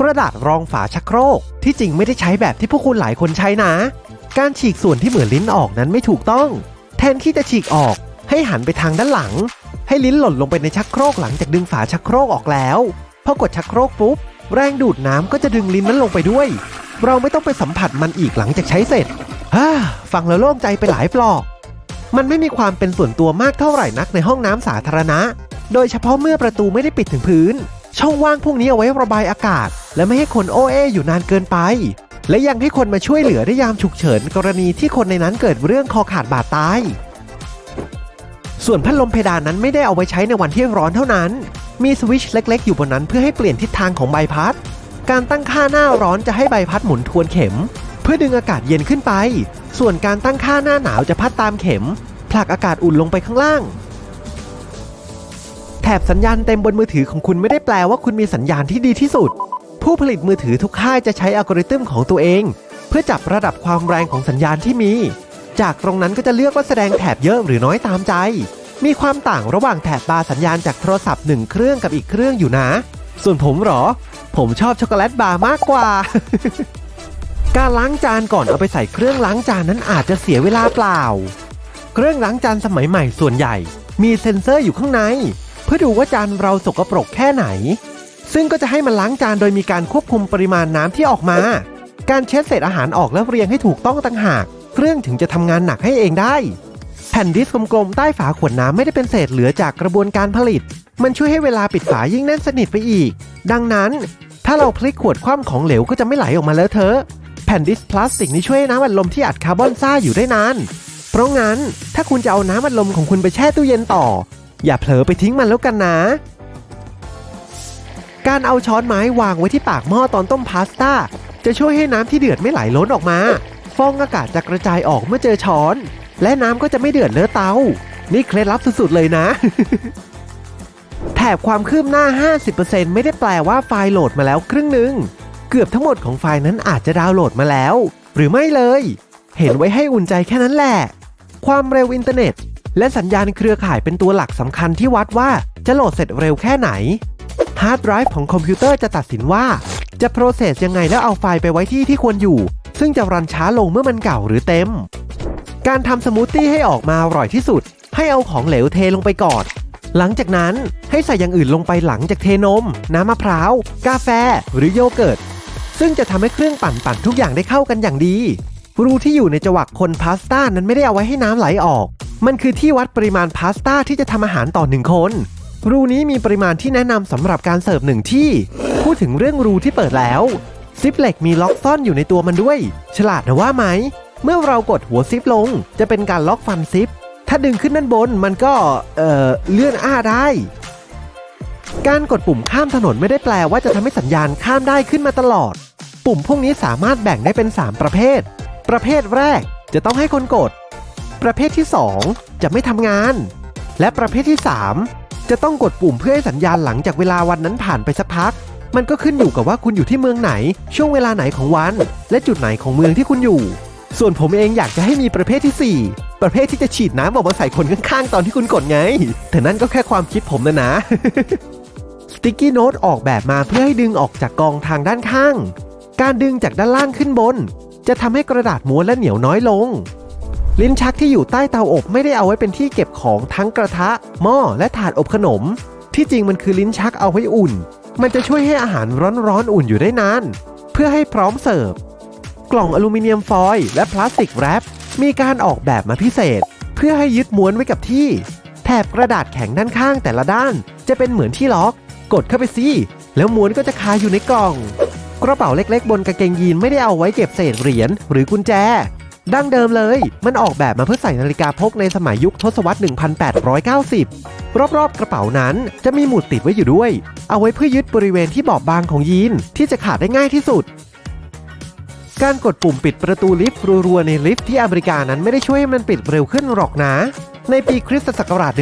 กระดาษรองฝาชักโครก ที่จริงไม่ได้ใช้แบบที่พวกคุณหลายคนใช้นะ การฉีกส่วนที่เหมือนลิ้นออกนั้นไม่ถูกต้อง แทนที่จะฉีกออก ให้หันไปทางด้านหลัง ให้ลิ้นหล่นลงไปในชักโครกหลังจากดึงฝาชักโครกออกแล้วพอกดชักโครกปุ๊บแรงดูดน้ำก็จะดึงลิ้นนั้นลงไปด้วย เราไม่ต้องไปสัมผัสมันอีกหลังจากใช้เสร็จฮ่าฟังแล้วโล่งใจไปหลายปลอก มันไม่มีความเป็นส่วนตัวมากเท่าไหร่นักในห้องน้ำสาธารณะ โดยเฉพาะเมื่อประตูไม่ได้ปิดถึงพื้น ช่องว่างพวกนี้เอาไว้ระบายอากาศ และไม่ให้คนโอเออยู่นานเกินไป และยังให้คนมาช่วยเหลือได้ยามฉุกเฉิน กรณีที่คนในนั้นเกิดเรื่องคอขาดบาดตาย ส่วนพัดลมเพดานนั้นไม่ได้เอาไว้ใช้ในวันที่ร้อนเท่านั้น มีสวิตช์เล็ก ๆ อยู่บนนั้นเพื่อให้เปลี่ยนทิศทางของใบพัด การตั้งค่าหน้าร้อนจะให้ใบพัดหมุนทวนเข็ม เพื่อดึงอากาศเย็นขึ้นไป ส่วนการตั้งค่าหน้าหนาวจะพัดตามเข็มผลักอากาศอุ่นลงไปข้างล่าง แถบสัญญาณเต็มบนมือถือของคุณไม่ได้แปลว่าคุณมีสัญญาณที่ดีที่สุด ผู้ผลิตมือถือทุกค่ายจะใช้อัลกอริทึมของตัวเอง เพื่อจับระดับความแรงของสัญญาณที่มี จากตรงนั้นก็จะเลือกว่าแสดงแถบเยอะหรือน้อยตามใจ มีความต่างระหว่างแถบบาร์สัญญาณจากโทรศัพท์หนึ่งเครื่องกับอีกเครื่องอยู่นะ ส่วนผมหรอ ผมชอบช็อกโกแลตบาร์มากกว่า การล้างจานก่อนเอาไปใส่เครื่องล้างจานนั้นอาจจะเสียเวลาเปล่า เครื่องล้างจานสมัยใหม่ส่วนใหญ่ มีเซ็นเซอร์อยู่ข้างใน เพื่อดูว่าจานเราสกปรกแค่ไหน ซึ่งก็จะให้มันล้างจานโดยมีการควบคุมปริมาณน้ำที่ออกมา การเช็ดเศษอาหารออกแล้วเรียงให้ถูกต้องต่างหาก เครื่องถึงจะทำงานหนักให้เองได้ แผ่นดิสกกลมๆใต้ฝาขวดน้ำไม่ได้เป็นเศษเหลือจากกระบวนการผลิต มันช่วยให้เวลาปิดฝายิ่งแน่นสนิทไปอีก ดังนั้น ถ้าเราพลิกขวดคว่ำของเหลวก็จะไม่ไหลออกมาเลอะเทอะแผ่นดิสพลาสติกนี้ช่วยน้ำอัดลมที่อัดคาร์บอนซ่าอยู่ได้นาน เพราะงั้นถ้าคุณจะเอาน้ำอัดลมของคุณไปแช่ตู้เย็นต่อ อย่าเผลอไปทิ้งมันแล้วกันนะ การเอาช้อนไม้วางไว้ที่ปากหม้อตอนต้มพาสต้า จะช่วยให้น้ำที่เดือดไม่ไหลล้นออกมา ฟองอากาศจะกระจายออกเมื่อเจอช้อน และน้ำก็จะไม่เดือดเลอะเตา นี่เคล็ดลับสุดๆเลยนะ แถบความคืบหน้า 50%ไม่ได้แปลว่าไฟล์โหลดมาแล้วครึ่งหนึ่งเกือบทั้งหมดของไฟล์นั้นอาจจะดาวน์โหลดมาแล้ว หรือไม่เลย เห็นไว้ให้อุ่นใจแค่นั้นแหละ ความเร็วอินเทอร์เน็ต และสัญญาณเครือข่ายเป็นตัวหลักสำคัญที่วัดว่าจะโหลดเสร็จเร็วแค่ไหน ฮาร์ดไดรฟ์ของคอมพิวเตอร์จะตัดสินว่าจะโปรเซสยังไงแล้วเอาไฟล์ไปไว้ที่ที่ควรอยู่ ซึ่งจะรันช้าลงเมื่อมันเก่าหรือเต็ม การทำสมูทตี้ให้ออกมาอร่อยที่สุด ให้เอาของเหลวเทลงไปก่อน หลังจากนั้นให้ใส่อย่างอื่นลงไปหลังจากเทนม น้ำมะพร้าว กาแฟ หรือโยเกิร์ต ซึ่งจะทำให้เครื่องปั่นปั่นทุกอย่างได้เข้ากันอย่างดี รูที่อยู่ในจวักคนพาสต้านั้นไม่ได้เอาไว้ให้น้ำไหลออก มันคือที่วัดปริมาณพาสต้าที่จะทำอาหารต่อหนึ่งคน รูนี้มีปริมาณที่แนะนำสำหรับการเสิร์ฟหนึ่งที่ พูดถึงเรื่องรูที่เปิดแล้ว ซิปเหล็กมีล็อกซ่อนอยู่ในตัวมันด้วย ฉลาดนะว่าไหม เมื่อเรากดหัวซิปลง จะเป็นการล็อกฟันซิป ถ้าดึงขึ้นด้านบนมันก็ เอ่อ เลื่อนอ้าได้ การกดปุ่มข้ามถนนไม่ได้แปลว่าจะทำให้สัญญาณข้ามได้ขึ้นมาตลอด ปุ่มพวกนี้สามารถแบ่งได้เป็น 3 ประเภท ประเภทแรกจะต้องให้คนกด ประเภทที่ 2 จะไม่ทำงาน และประเภทที่ 3 จะต้องกดปุ่มเพื่อให้สัญญาณหลังจากเวลาวันนั้นผ่านไปสักพัก มันก็ขึ้นอยู่กับว่าคุณอยู่ที่เมืองไหน ช่วงเวลาไหนของวัน และจุดไหนของเมืองที่คุณอยู่ ส่วนผมเองอยากจะให้มีประเภททีสี่4 ประเภทที่จะฉีดน้ำออกมาใส่คนข้างๆ ตอนที่คุณกดไง แต่นั่นก็แค่ความคิดผมนะนะสติ๊กกี้โน้ตออกแบบมาเพื่อให้ดึงออกจากกองทางด้านข้าง การดึงจากด้านล่างขึ้นบน จะทำให้กระดาษม้วนและเหนียวน้อยลง ลิ้นชักที่อยู่ใต้เตาอบไม่ได้เอาไว้เป็นที่เก็บของทั้งกระทะ หม้อและถาดอบขนม ที่จริงมันคือลิ้นชักเอาไว้อุ่น มันจะช่วยให้อาหารร้อนๆ อุ่นอยู่ได้นาน เพื่อให้พร้อมเสิร์ฟ กล่องอลูมิเนียมฟอยล์และพลาสติกแรปมีการออกแบบมาพิเศษ เพื่อให้ยึดม้วนไว้กับที่ แถบกระดาษแข็งด้านข้างแต่ละด้าน จะเป็นเหมือนที่ล็อก กดเข้าไปสิแล้วม้วนก็จะคาอยู่ในกล่อง กระเป๋าเล็กๆ บนกางเกงยีนไม่ได้เอาไว้เก็บเศษเหรียญหรือกุญแจ ดั้งเดิมเลย มันออกแบบมาเพื่อใส่นาฬิกาพกในสมัยยุคทศวรรษ 1890 รอบๆ กระเป๋านั้นจะมีหมุดติดไว้อยู่ด้วย เอาไว้เพื่อยึดบริเวณที่บอบบางของยีนที่จะขาดได้ง่ายที่สุด การกดปุ่มปิดประตูลิฟต์รัวๆในลิฟต์ที่อเมริกานั้นไม่ได้ช่วยให้มันปิดเร็วขึ้นหรอกนะ ในปีคริสตศักราช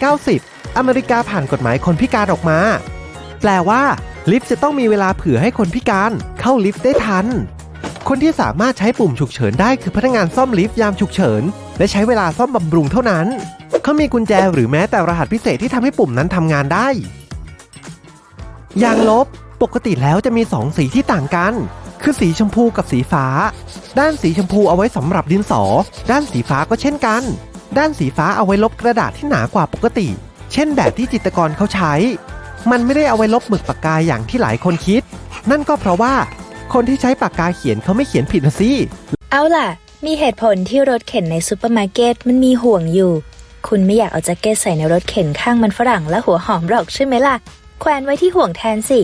1990 อเมริกาผ่านกฎหมายคนพิการออกมา แปลว่าลิฟต์จะต้องมีเวลาเผื่อให้คนพิการเข้าลิฟต์ได้ทัน คนที่สามารถใช้ปุ่มฉุกเฉินได้คือพนักงานซ่อมลิฟต์ยามฉุกเฉิน และใช้เวลาซ่อมบำรุงเท่านั้น เขามีกุญแจหรือแม้แต่รหัสพิเศษที่ทำให้ปุ่มนั้นทำงานได้ ยางลบ ปกติแล้วจะมีสองสีที่ต่างกัน คือสีชมพูกับสีฟ้า ด้านสีชมพูเอาไว้สำหรับดินสอ ด้านสีฟ้าก็เช่นกัน ด้านสีฟ้าเอาไว้ลบกระดาษที่หนากว่าปกติ เช่นแบบที่จิตรกรเขาใช้ มันไม่ได้เอาไว้ลบหมึกปากกาอย่างที่หลายคนคิด นั่นก็เพราะว่า คนที่ใช้ปากกาเขียนเขาไม่เขียนผิดนะสิ เอาล่ะ มีเหตุผลที่รถเข็นในซูเปอร์มาร์เก็ตมันมีห่วงอยู่ คุณไม่อยากเอาแจ็คเก็ตใส่ในรถเข็นข้างมันฝรั่งและหัวหอมหรอกใช่ไหมล่ะ แขวนไว้ที่ห่วงแทนสิ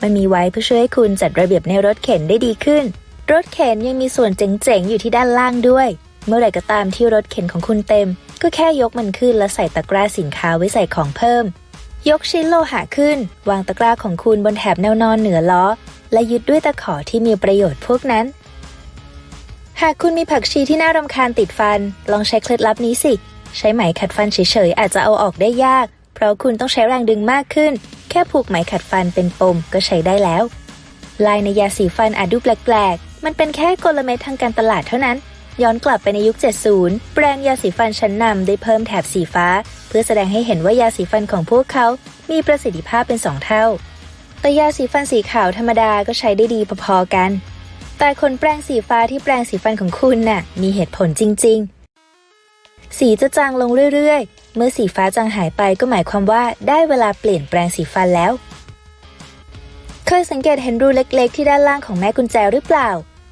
มันมีไว้เพื่อช่วยให้คุณจัดระเบียบในรถเข็นได้ดีขึ้น รถเข็นยังมีส่วนเจ๋งๆอยู่ที่ด้านล่างด้วย เมื่อไหร่ก็ตามที่รถเข็นของคุณเต็ม ก็แค่ยกมันขึ้นแล้วใส่ตะกร้าสินค้าไว้ใส่ของเพิ่มยกชิ้นโลหะขึ้น วางตะกร้าของคุณบนแถบแนวนอนเหนือล้อ และยึดด้วยตะขอที่มีประโยชน์พวกนั้น หากคุณมีผักชีที่น่ารำคาญติดฟัน ลองใช้เคล็ดลับนี้สิ ใช้ไหมขัดฟันเฉยๆ อาจจะเอาออกได้ยาก เพราะคุณต้องใช้แรงดึงมากขึ้น แค่ผูกไหมขัดฟันเป็นปมก็ใช้ได้แล้ว ลายในยาสีฟันอาจดูแปลกๆ มันเป็นแค่กลเม็ดทางการตลาดเท่านั้นย้อนกลับไปในยุค 70 แบรนด์ยาสีฟันชั้นนำได้เพิ่มแถบสีฟ้า เพื่อแสดงให้เห็นว่ายาสีฟันของพวกเขา มีประสิทธิภาพเป็นสองเท่า แต่ยาสีฟันสีขาวธรรมดาก็ใช้ได้ดีพอๆกัน แต่ขนแปรงสีฟ้าที่แปรงสีฟันของคุณน่ะ มีเหตุผลจริง ๆ สีจะจางลงเรื่อยๆ เมื่อสีฟ้าจางหายไปก็หมายความว่าได้เวลาเปลี่ยนแปรงสีฟันแล้ว เคยสังเกตเห็นรูเล็กๆ ที่ด้านล่างของแม่กุญแจหรือเปล่า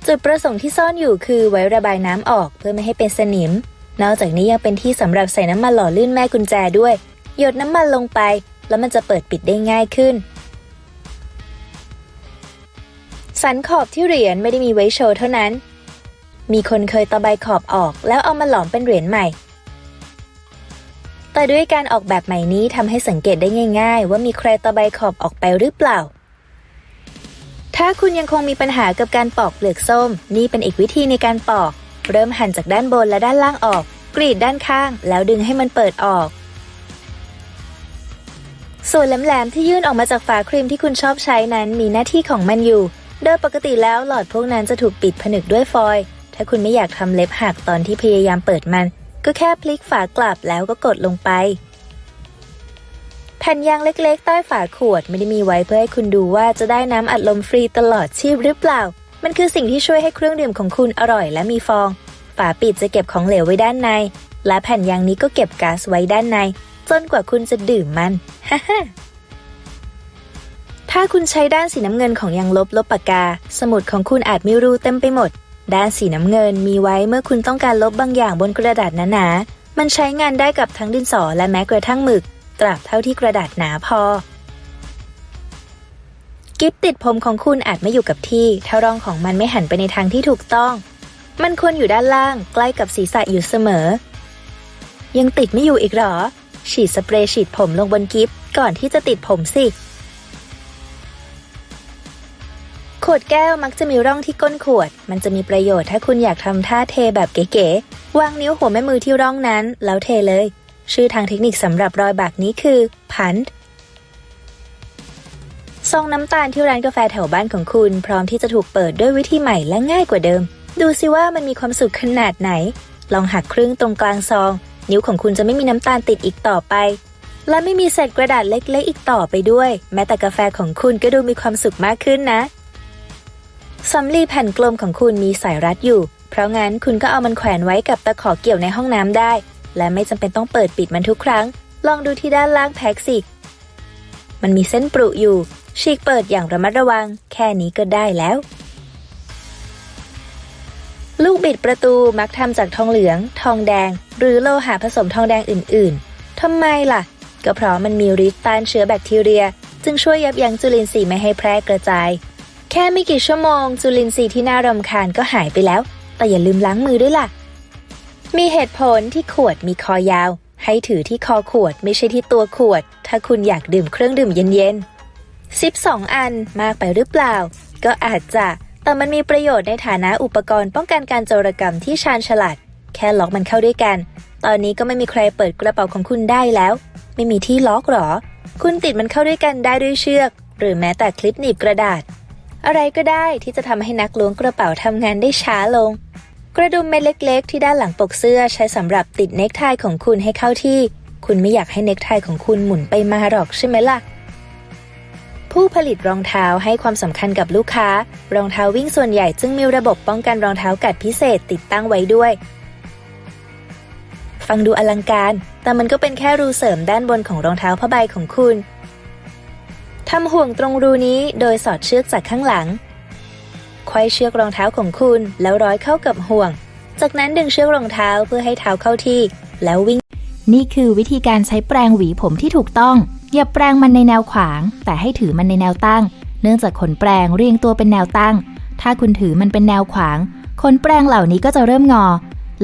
จุดประสงค์ที่ซ่อนอยู่คือไว้ระบายน้ำออกเพื่อไม่ให้เป็นสนิม นอกจากนี้ยังเป็นที่สำหรับใส่น้ำมันหล่อลื่นแม่กุญแจด้วย หยดน้ำมันลงไป แล้วมันจะเปิดปิดได้ง่ายขึ้น สันขอบที่เหรียญไม่ได้มีไว้โชว์เท่านั้น มีคนเคยตะไบขอบออกแล้วเอามาหลอมเป็นเหรียญใหม่ แต่ด้วยการออกแบบใหม่นี้ทำให้สังเกตได้ง่าย ๆ ว่ามีใครตะไบขอบออกไปหรือเปล่า ถ้าคุณยังคงมีปัญหากับการปอกเปลือกส้ม นี่เป็นอีกวิธีในการปอก เริ่มหั่นจากด้านบนและด้านล่างออก กรีดด้านข้าง แล้วดึงให้มันเปิดออกส่วนแหลมๆที่ยื่นออกมาจากฝาครีมที่คุณชอบใช้นั้นมีหน้าที่ของมันอยู่ โดยปกติแล้วหลอดพวกนั้นจะถูกปิดผนึกด้วยฟอยล์ ถ้าคุณไม่อยากทำเล็บหักตอนที่พยายามเปิดมัน ก็แค่พลิกฝากลับแล้วก็กดลงไป แผ่นยางเล็กๆ ใต้ฝาขวดไม่ได้มีไว้เพื่อให้คุณดูว่าจะได้น้ำอัดลมฟรีตลอดชีพหรือเปล่า มันคือสิ่งที่ช่วยให้เครื่องดื่มของคุณอร่อยและมีฟอง ฝาปิดจะเก็บของเหลวไว้ด้านใน และแผ่นยางนี้ก็เก็บก๊าซไว้ด้านใน จนกว่าคุณจะดื่มมันฮ่า ถ้าคุณใช้ด้านสีน้ำเงินของยางลบลบปากกา สมุดของคุณอาจมีรูเต็มไปหมด ด้านสีน้ำเงินมีไว้เมื่อคุณต้องการลบบางอย่างบนกระดาษหนาๆ มันใช้งานได้กับทั้งดินสอและแม้กระทั่งหมึก ตราบเท่าที่กระดาษหนาพอ กิฟติดผมของคุณอาจไม่อยู่กับที่ ถ้ารองของมันไม่หันไปในทางที่ถูกต้อง มันควรอยู่ด้านล่างใกล้กับศีรษะอยู่เสมอ ยังติดไม่อยู่อีกหรอ ฉีดสเปรย์ฉีดผมลงบนกิฟก่อนที่จะติดผมสิ ขวดแก้วมักจะมีร่องที่ก้นขวด มันจะมีประโยชน์ถ้าคุณอยากทำท่าเทแบบเก๋ๆ วางนิ้วหัวแม่มือที่ร่องนั้น แล้วเทเลย ชื่อทางเทคนิคสำหรับรอยบากนี้คือพันธ์ซองน้ำตาลที่ร้านกาแฟแถวบ้านของคุณ พร้อมที่จะถูกเปิดด้วยวิธีใหม่และง่ายกว่าเดิม ดูสิว่ามันมีความสุขขนาดไหน ลองหักครึ่งตรงกลางซอง นิ้วของคุณจะไม่มีน้ำตาลติดอีกต่อไป และไม่มีเศษกระดาษเล็กๆอีกต่อไปด้วย แม้แต่กาแฟของคุณก็ดูมีความสุขมากขึ้นนะ สำลีแผ่นกลมของคุณมีสายรัดอยู่ เพราะงั้นคุณก็เอามันแขวนไว้กับตะขอเกี่ยวในห้องน้ำได้ และไม่จำเป็นต้องเปิดปิดมันทุกครั้ง ลองดูที่ด้านล่างแพ็กสิมันมีเส้นปรุอยู่ ฉีกเปิดอย่างระมัดระวัง แค่นี้ก็ได้แล้ว ลูกบิดประตูมักทำจากทองเหลือง ทองแดง หรือโลหะผสมทองแดงอื่น ๆทำไมล่ะ ก็เพราะมันมีฤทธิ์ต้านเชื้อแบคทีเรีย จึงช่วยยับยั้งจุลินทรีย์ไม่ให้แพร่กระจาย แค่ไม่กี่ชั่วโมง จุลินทรีย์ที่น่ารำคาญก็หายไปแล้ว แต่อย่าลืมล้างมือด้วยล่ะ มีเหตุผลที่ขวดมีคอยาว ให้ถือที่คอขวดไม่ใช่ที่ตัวขวด ถ้าคุณอยากดื่มเครื่องดื่มเย็นๆ12 อันมากไปหรือเปล่า ก็อาจจะแต่มันมีประโยชน์ในฐานะอุปกรณ์ป้องกันการโจรกรรมที่ชาญฉลาด แค่ล็อกมันเข้าด้วยกัน ตอนนี้ก็ไม่มีใครเปิดกระเป๋าของคุณได้แล้ว ไม่มีที่ล็อกหรอ คุณติดมันเข้าด้วยกันได้ด้วยเชือก หรือแม้แต่คลิปหนีบกระดาษ อะไรก็ได้ที่จะทำให้นักล้วงกระเป๋าทำงานได้ช้าลง กระดุมเม็ดเล็ก ๆ ที่ด้านหลังปกเสื้อใช้สำหรับติดเนคไทของคุณให้เข้าที่ คุณไม่อยากให้เนคไทของคุณหมุนไปมาหรอกใช่ไหมล่ะ ผู้ผลิตรองเท้าให้ความสำคัญกับลูกค้า รองเท้าวิ่งส่วนใหญ่จึงมีระบบป้องกันรองเท้ากัดพิเศษติดตั้งไว้ด้วย ฟังดูอลังการ แต่มันก็เป็นแค่รูเสริมด้านบนของรองเท้าผ้าใบของคุณ ทำห่วงตรงรูนี้โดยสอดเชือกจากข้างหลังควายเชือกรองเท้าของคุณแล้วร้อยเข้ากับห่วง จากนั้นดึงเชือกรองเท้าเพื่อให้เท้าเข้าที่ แล้ววิ่ง นี่คือวิธีการใช้แปรงหวีผมที่ถูกต้อง อย่าแปรงมันในแนวขวาง แต่ให้ถือมันในแนวตั้ง เนื่องจากขนแปรงเรียงตัวเป็นแนวตั้ง ถ้าคุณถือมันเป็นแนวขวาง ขนแปรงเหล่านี้ก็จะเริ่มงอ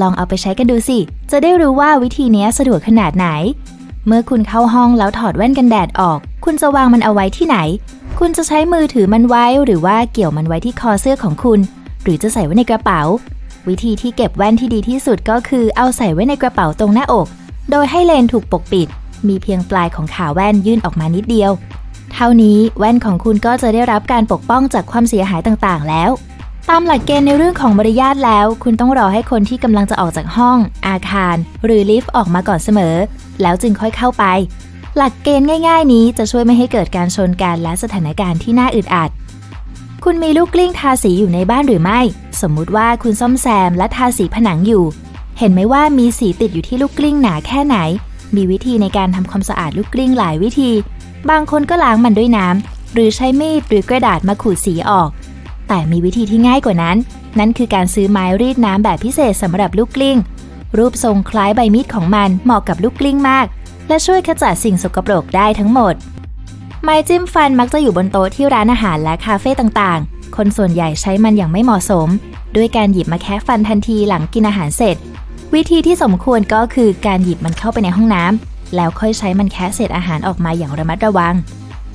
ลองเอาไปใช้กันดูสิ จะได้รู้ว่าวิธีนี้สะดวกขนาดไหน เมื่อคุณเข้าห้องแล้วถอดแว่นกันแดดออก คุณจะวางมันเอาไว้ที่ไหน คุณจะใช้มือถือมันไว้หรือว่าเกี่ยวมันไว้ที่คอเสื้อของคุณ หรือจะใส่ไว้ในกระเป๋า วิธีที่เก็บแว่นที่ดีที่สุดก็คือเอาใส่ไว้ในกระเป๋าตรงหน้าอก โดยให้เลนถูกปกปิด มีเพียงปลายของขาแว่นยื่นออกมานิดเดียว เท่านี้แว่นของคุณก็จะได้รับการปกป้องจากความเสียหายต่างๆ แล้วตามหลักเกณฑ์ในเรื่องของมารยาทแล้ว คุณต้องรอให้คนที่กำลังจะออกจากห้อง อาคาร หรือลิฟต์ออกมาก่อนเสมอ แล้วจึงค่อยเข้าไป หลักเกณฑ์ง่าย ๆ นี้จะช่วยไม่ให้เกิดการชนกันและสถานการณ์ที่น่าอึดอัด คุณมีลูกกลิ้งทาสีอยู่ในบ้านหรือไม่ สมมุติว่าคุณซ่อมแซมและทาสีผนังอยู่ เห็นไหมว่ามีสีติดอยู่ที่ลูกกลิ้งหนาแค่ไหน มีวิธีในการทำความสะอาดลูกกลิ้งหลายวิธี บางคนก็ล้างมันด้วยน้ำหรือใช้มีดหรือกระดาษมาขูดสีออก แต่มีวิธีที่ง่ายกว่านั้น นั่นคือการซื้อไม้รีดน้ำแบบพิเศษสำหรับลูกกลิ้งรูปทรงคล้ายใบมีดของมันเหมาะกับลูกกลิ้งมาก และช่วยขจัดสิ่งสกปรกได้ทั้งหมด ไม้จิ้มฟันมักจะอยู่บนโต๊ะที่ร้านอาหารและคาเฟ่ต่างๆ คนส่วนใหญ่ใช้มันอย่างไม่เหมาะสม ด้วยการหยิบมาแคะฟันทันทีหลังกินอาหารเสร็จ วิธีที่สมควรก็คือการหยิบมันเข้าไปในห้องน้ำแล้วค่อยใช้มันแคะเศษอาหารออกมาอย่างระมัดระวัง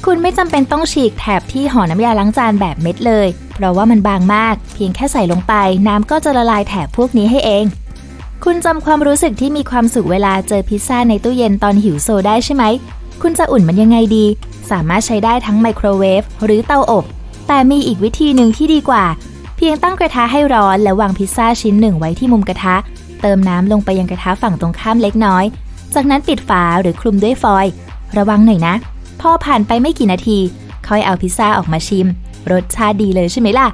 คุณไม่จำเป็นต้องฉีกแถบที่ห่อน้ำยาล้างจานแบบเม็ดเลย เพราะว่ามันบางมาก เพียงแค่ใส่ลงไป น้ำก็จะละลายแถบพวกนี้ให้เอง คุณจำความรู้สึกที่มีความสุขเวลาเจอพิซซ่าในตู้เย็นตอนหิวโซได้ใช่ไหม คุณจะอุ่นมันยังไงดี สามารถใช้ได้ทั้งไมโครเวฟหรือเตาอบ แต่มีอีกวิธีหนึ่งที่ดีกว่า เพียงตั้งกระทะให้ร้อนแล้ววางพิซซ่าชิ้นหนึ่งไว้ที่มุมกระทะ เติมน้ำลงไปยังกระทะฝั่งตรงข้ามเล็กน้อย จากนั้นปิดฝาหรือคลุมด้วยฟอยล์ระวังหน่อยนะ พอผ่านไปไม่กี่นาที ค่อยเอาพิซซ่าออกมาชิม รสชาติดีเลยใช่ไหมล่ะ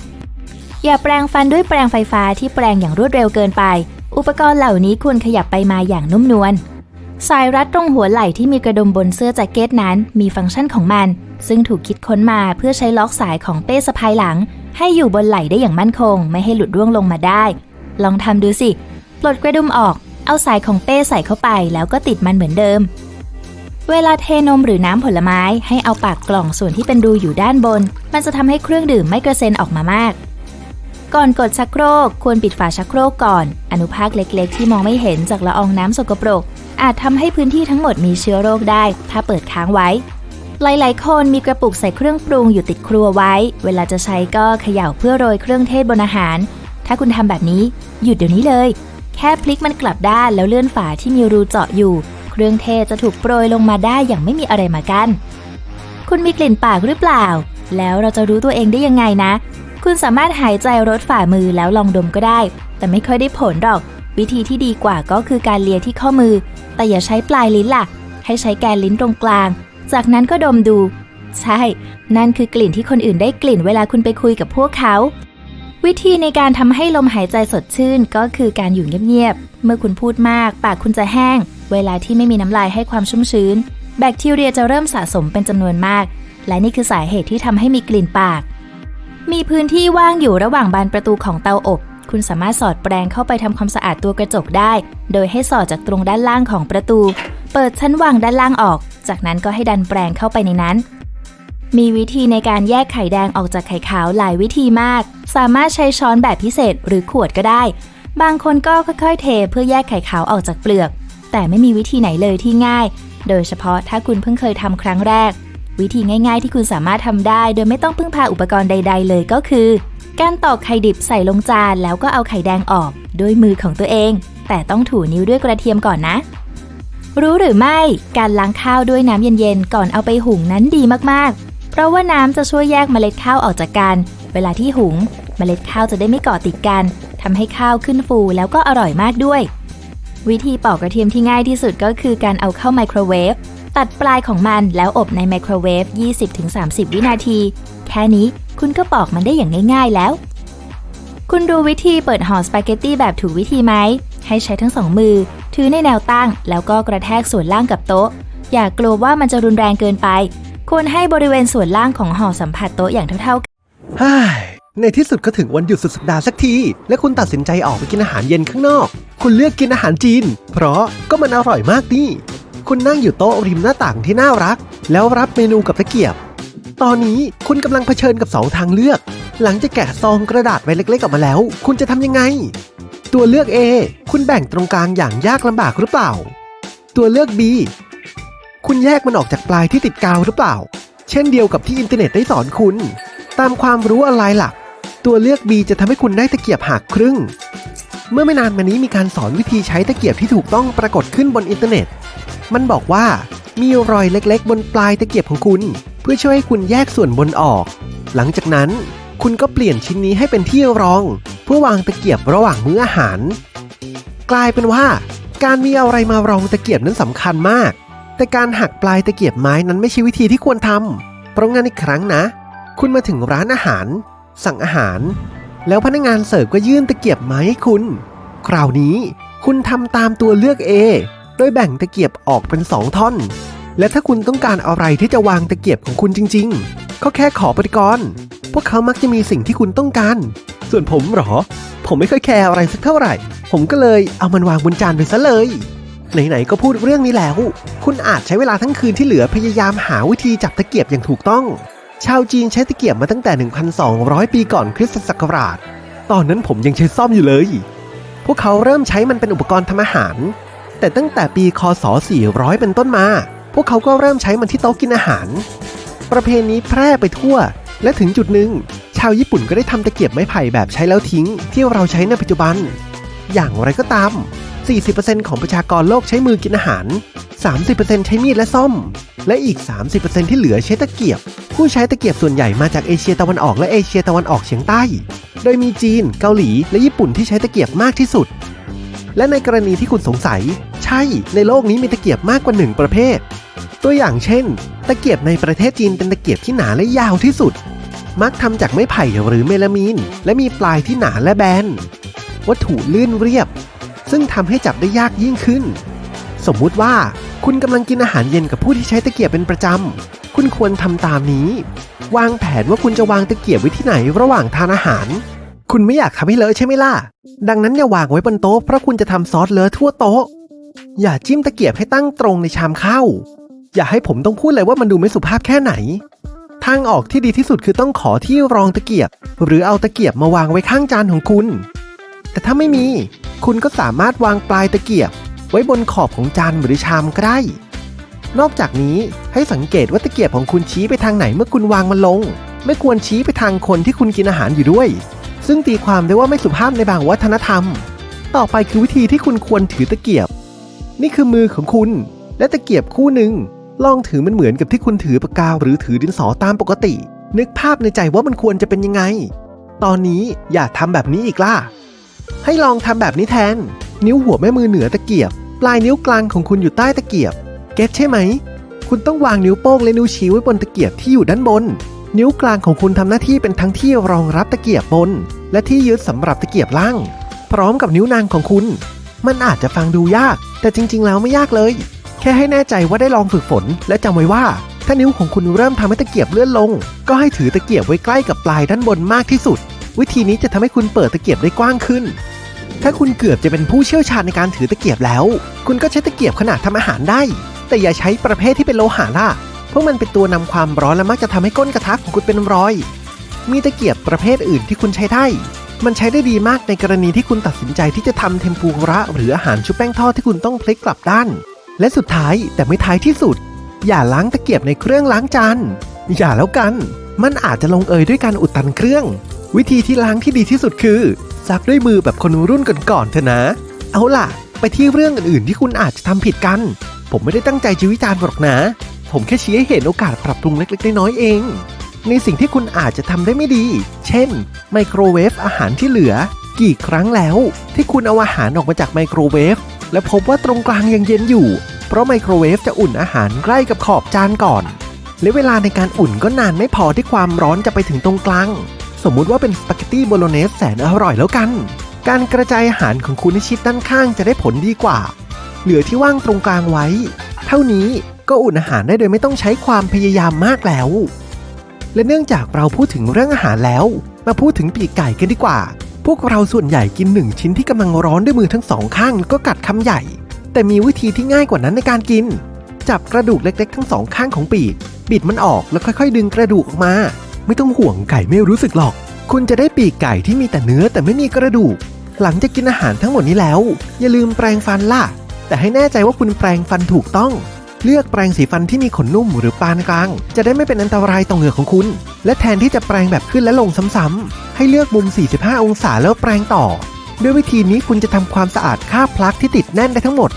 อย่าแปรงฟันด้วยแปรงไฟฟ้าที่แปรงอย่างรวดเร็วเกินไป อุปกรณ์เหล่านี้ควรขยับไปมาอย่างนุ่มนวล สายรัดตรงหัวไหล่ที่มีกระดุมบนเสื้อแจ็คเก็ตนั้น มีฟังก์ชันของมัน ซึ่งถูกคิดค้นมาเพื่อใช้ล็อกสายของเป้สะพายหลัง ให้อยู่บนไหล่ได้อย่างมั่นคง ไม่ให้หลุดร่วงลงมาได้ ลองทำดูสิ ปลดกระดุมออก เอาสายของเป้ใส่เข้าไป แล้วก็ติดมันเหมือนเดิมเวลาเทนมหรือน้ำผลไม้ให้เอาปากกล่องส่วนที่เป็นรูอยู่ด้านบน มันจะทำให้เครื่องดื่มไม่กระเซ็นออกมามาก ก่อนกดชักโครกควรปิดฝาชักโครกก่อน อนุภาคเล็กๆ ที่มองไม่เห็นจากละอองน้ำสกปรก อาจทำให้พื้นที่ทั้งหมดมีเชื้อโรคได้ ถ้าเปิดค้างไว้ หลายๆ คนมีกระปุกใส่เครื่องปรุงอยู่ติดครัวไว้ เวลาจะใช้ก็เขย่าเพื่อโรยเครื่องเทศบนอาหาร ถ้าคุณทำแบบนี้ หยุดเดี๋ยวนี้เลย แค่พลิกมันกลับด้านแล้วเลื่อนฝาที่มีรูเจาะอยู่ เครื่องเทศจะถูกโปรยลงมาได้อย่างไม่มีอะไรมากัน้นคุณมีกลิ่นปากหรือเปล่า แล้วเราจะรู้ตัวเองได้ยังไงนะ คุณสามารถหายใจรดฝ่ามือแล้วลองดมก็ได้ แต่ไม่ค่อยได้ผลหรอก วิธีที่ดีกว่าก็คือการเลียที่ข้อมือ แต่อย่าใช้ปลายลิ้นล่ะ ให้ใช้แกนลิ้นตรงกลาง จากนั้นก็ดมดู ใช่ นั่นคือกลิ่นที่คนอื่นได้กลิ่นเวลาคุณไปคุยกับพวกเขา วิธีในการทำให้ลมหายใจสดชื่นก็คือการอยู่เงียบๆ เมื่อคุณพูดมาก ปากคุณจะแห้ง เวลาที่ไม่มีน้ำลายให้ความชุ่มชื้น แบคทีเรียจะเริ่มสะสมเป็นจำนวนมาก และนี่คือสาเหตุที่ทำให้มีกลิ่นปาก มีพื้นที่ว่างอยู่ระหว่างบานประตูของเตาอบ คุณสามารถสอดแปรงเข้าไปทำความสะอาดตัวกระจกได้ โดยให้สอดจากตรงด้านล่างของประตู เปิดชั้นวางด้านล่างออก จากนั้นก็ให้ดันแปรงเข้าไปในนั้น มีวิธีในการแยกไข่แดงออกจากไข่ขาวหลายวิธีมาก สามารถใช้ช้อนแบบพิเศษหรือขวดก็ได้ บางคนก็ค่อยๆ เทเพื่อแยกไข่ขาวออกจากเปลือก แต่ไม่มีวิธีไหนเลยที่ง่าย โดยเฉพาะถ้าคุณเพิ่งเคยทำครั้งแรก วิธีง่ายๆที่คุณสามารถทำได้โดยไม่ต้องพึ่งพาอุปกรณ์ใด ๆ เลยก็คือ การตอกไข่ดิบใส่ลงจานแล้วก็เอาไข่แดงออกด้วยมือของตัวเอง แต่ต้องถูนิ้วด้วยกระเทียมก่อนนะ รู้หรือไม่การล้างข้าวด้วยน้ำเย็นๆก่อนเอาไปหุงนั้นดีมากๆ เพราะว่าน้ำจะช่วยแยกเมล็ดข้าวออกจากกัน เวลาที่หุง เมล็ดข้าวจะได้ไม่เกาะติดกันทำให้ข้าวขึ้นฟูแล้วก็อร่อยมากด้วย วิธีปอกกระเทียมที่ง่ายที่สุดก็คือการเอาเข้าไมโครเวฟ ตัดปลายของมันแล้วอบในไมโครเวฟ 20-30 วินาที แค่นี้คุณก็ปอกมันได้อย่างง่ายๆแล้ว คุณรู้วิธีเปิดห่อสปาเกตตี้แบบถูกวิธีไหม ให้ใช้ทั้งสองมือ ถือในแนวตั้ง แล้วก็กระแทกส่วนล่างกับโต๊ะ อย่ากลัวว่ามันจะรุนแรงเกินไป ควรให้บริเวณส่วนล่างของห่อสัมผัสโต๊ะอย่างเท่าๆกันฮ่าในที่สุดก็ถึงวันหยุดสุดสัปดาห์สักที และคุณตัดสินใจออกไปกินอาหารเย็นข้างนอก คุณเลือกกินอาหารจีน เพราะก็มันอร่อยมากนี่ คุณนั่งอยู่โต๊ะริมหน้าต่างที่น่ารัก แล้วรับเมนูกับตะเกียบ ตอนนี้คุณกำลังเผชิญกับสองทางเลือก หลังจากแกะซองกระดาษใบเล็กๆออกมาแล้ว คุณจะทำยังไง ตัวเลือก A คุณแบ่งตรงกลางอย่างยากลำบากหรือเปล่า ตัวเลือก B คุณแยกมันออกจากปลายที่ติดกาวหรือเปล่า เช่นเดียวกับที่อินเทอร์เน็ตได้สอนคุณ ตามความรู้ออนไลน์หลัก ตัวเลือก B จะทำให้คุณได้ตะเกียบหักครึ่ง เมื่อไม่นานมานี้มีการสอนวิธีใช้ตะเกียบที่ถูกต้องปรากฏขึ้นบนอินเทอร์เน็ต มันบอกว่ามีรอยเล็กๆ บนปลายตะเกียบของคุณ เพื่อช่วยให้คุณแยกส่วนบนออก หลังจากนั้นคุณก็เปลี่ยนชิ้นนี้ให้เป็นที่รอง เพื่อวางตะเกียบระหว่างมื้ออาหาร กลายเป็นว่า การมีอะไรมารองตะเกียบนั้นสำคัญมาก แต่การหักปลายตะเกียบไม้นั้นไม่ใช่วิธีที่ควรทำเพราะงั้นอีกครั้งนะ คุณมาถึงร้านอาหาร สั่งอาหาร แล้วพนักงานเสิร์ฟก็ยื่นตะเกียบไม้ให้คุณ คราวนี้คุณทำตามตัวเลือก A โดยแบ่งตะเกียบออกเป็น 2 ท่อน และถ้าคุณต้องการอะไรที่จะวางตะเกียบของคุณจริง ๆ ก็แค่ขอปฏิกรณ์พวกเขามักจะมีสิ่งที่คุณต้องการ ส่วนผมหรอ ผมไม่ค่อยแคร์อะไรสักเท่าไหร่ ผมก็เลยเอามันวางบนจานไปซะเลย ไหนๆก็พูดเรื่องนี้แล้ว คุณอาจใช้เวลาทั้งคืนที่เหลือพยายามหาวิธีจับตะเกียบอย่างถูกต้อง ชาวจีนใช้ตะเกียบมาตั้งแต่ 1,200 ปีก่อนคริสตศักราช ตอนนั้นผมยังใช้ซ่อมอยู่เลย พวกเขาเริ่มใช้มันเป็นอุปกรณ์ทำอาหาร แต่ตั้งแต่ปีคศ 400 เป็นต้นมา พวกเขาก็เริ่มใช้มันที่โต๊ะกินอาหาร ประเพณีแพร่ไปทั่ว และถึงจุดหนึ่ง ชาวญี่ปุ่นก็ได้ทำตะเกียบไม้ไผ่แบบใช้แล้วทิ้ง ที่เราใช้ในปัจจุบัน อย่างไรก็ตาม 40%ของประชากรโลกใช้มือกินอาหาร 30%ใช้มีดและซ่อม และอีก 30%ที่เหลือใช้ตะเกียบ ผู้ใช้ตะเกียบส่วนใหญ่มาจากเอเชียตะวันออกและเอเชียตะวันออกเฉียงใต้ โดยมีจีน เกาหลี และญี่ปุ่นที่ใช้ตะเกียบมากที่สุด และในกรณีที่คุณสงสัย ใช่ ในโลกนี้มีตะเกียบมากกว่าหนึ่งประเภท ตัวอย่างเช่น ตะเกียบในประเทศจีนเป็นตะเกียบที่หนาและยาวที่สุด มักทำจากไม้ไผ่หรือเมลามีน และมีปลายที่หนาและแบน วัตถุลื่นเรียบ ซึ่งทำให้จับได้ยากยิ่งขึ้น สมมุติว่า คุณกำลังกินอาหารเย็นกับผู้ที่ใช้ตะเกียบเป็นประจำ คุณควรทำตามนี้ วางแผนว่าคุณจะวางตะเกียบไว้ที่ไหนระหว่างทานอาหารคุณไม่อยากทำให้เลอะใช่ไหมล่ะ ดังนั้นอย่าวางไว้บนโต๊ะเพราะคุณจะทำซอสเลอะทั่วโต๊ะ อย่าจิ้มตะเกียบให้ตั้งตรงในชามข้าว อย่าให้ผมต้องพูดเลยว่ามันดูไม่สุภาพแค่ไหน ทางออกที่ดีที่สุดคือต้องขอที่รองตะเกียบ หรือเอาตะเกียบมาวางไว้ข้างจานของคุณ แต่ถ้าไม่มี คุณก็สามารถวางปลายตะเกียบ ไว้บนขอบของจานหรือชามก็ได้ นอกจากนี้ให้สังเกตว่าตะเกียบของคุณชี้ไปทางไหนเมื่อคุณวางมันลง ไม่ควรชี้ไปทางคนที่คุณกินอาหารอยู่ด้วย ซึ่งตีความได้ว่าไม่สุภาพในบางวัฒนธรรม ต่อไปคือวิธีที่คุณควรถือตะเกียบ นี่คือมือของคุณ และตะเกียบคู่หนึ่งลองถือมันเหมือนกับที่คุณถือปากกาหรือถือดินสอตามปกติ นึกภาพในใจว่ามันควรจะเป็นยังไง ตอนนี้อย่าทำแบบนี้อีกล่ะ ให้ลองทำแบบนี้แทน นิ้วหัวแม่มือเหนือตะเกียบ ปลายนิ้วกลางของคุณอยู่ใต้ตะเกียบ เก็ตใช่ไหม คุณต้องวางนิ้วโป้งและนิ้วชี้ไว้บนตะเกียบที่อยู่ด้านบน นิ้วกลางของคุณทำหน้าที่เป็นทั้งที่รองรับตะเกียบบน และที่ยึดสำหรับตะเกียบล่าง พร้อมกับนิ้วนางของคุณ มันอาจจะฟังดูยาก แต่จริง ๆ แล้วไม่ยากเลย แค่ให้แน่ใจว่าได้ลองฝึกฝน และจำไว้ว่า ถ้านิ้วของคุณเริ่มทำให้ตะเกียบเลื่อนลง ก็ให้ถือตะเกียบไว้ใกล้กับปลายด้านบนมากที่สุด วิธีนี้จะทำให้คุณเปิดตะเกียบได้กว้างขึ้น ถ้าคุณเกือบจะเป็นผู้เชี่ยวชาญในการถือตะเกียบแล้ว คุณก็ใช้ตะเกียบขนาดทำอาหารได้ แต่อย่าใช้ประเภทที่เป็นโลหะล่ะเพราะมันเป็นตัวนำความร้อนและมักจะทำให้ก้นกระทะของคุณเป็นรอย มีตะเกียบประเภทอื่นที่คุณใช้ได้ มันใช้ได้ดีมากในกรณีที่คุณตัดสินใจที่จะทำเทมปุระหรืออาหารชุบแป้งทอดที่คุณต้องพลิกกลับด้าน และสุดท้ายแต่ไม่ท้ายที่สุด อย่าล้างตะเกียบในเครื่องล้างจานอย่าแล้วกัน มันอาจจะลงเอยด้วยการอุดตันเครื่อง วิธีที่ล้างที่ดีที่สุดคือซักด้วยมือแบบคนรุ่นก่อนๆเถอะนะ เอาล่ะ ไปที่เรื่องอื่นๆที่คุณอาจจะทำผิดกัน ผมไม่ได้ตั้งใจจะวิจารณ์หรอกนะ ผมแค่ชี้ให้เห็นโอกาสปรับปรุงเล็กๆน้อยๆเอง ในสิ่งที่คุณอาจจะทำได้ไม่ดี เช่น ไมโครเวฟอาหารที่เหลือ กี่ครั้งแล้ว ที่คุณเอาอาหารออกมาจากไมโครเวฟและพบว่าตรงกลางยังเย็นอยู่ เพราะไมโครเวฟจะอุ่นอาหารใกล้กับขอบจานก่อน และเวลาในการอุ่นก็นานไม่พอที่ความร้อนจะไปถึงตรงกลาง สมมุติว่าเป็นสปาเกตตี้โบโลเนสแสนอร่อยแล้วกัน การกระจายอาหารของคุณให้ชิดด้านข้างจะได้ผลดีกว่า เหลือที่ว่างตรงกลางไว้ เท่านี้ก็อุ่นอาหารได้โดยไม่ต้องใช้ความพยายามมากแล้ว และเนื่องจากเราพูดถึงเรื่องอาหารแล้ว มาพูดถึงปีกไก่กันดีกว่า พวกเราส่วนใหญ่กินหนึ่งชิ้นที่กำลังร้อนด้วยมือทั้งสองข้างก็กัดคำใหญ่ แต่มีวิธีที่ง่ายกว่านั้นในการกิน จับกระดูกเล็กๆ ทั้งสองข้างของปีก บิดมันออกแล้วค่อย ๆ ดึงกระดูกออกมา ไม่ต้องห่วงไก่ไม่รู้สึกหรอก คุณจะได้ปีกไก่ที่มีแต่เนื้อแต่ไม่มีกระดูก หลังจากกินอาหารทั้งหมดนี้แล้ว อย่าลืมแปรงฟันล่ะ แต่ให้แน่ใจว่าคุณแปรงฟันถูกต้อง เลือกแปรงสีฟันที่มีขนนุ่มหรือปานกลาง จะได้ไม่เป็นอันตรายต่อเหงือกของคุณ และแทนที่จะแปรงแบบขึ้นและลงซ้ำๆให้เลือกมุม 45 องศาแล้วแปรงต่อ ด้วยวิธีนี้คุณจะทำความสะอาดคราบพลักที่ติดแน่นได้ทั้งหมด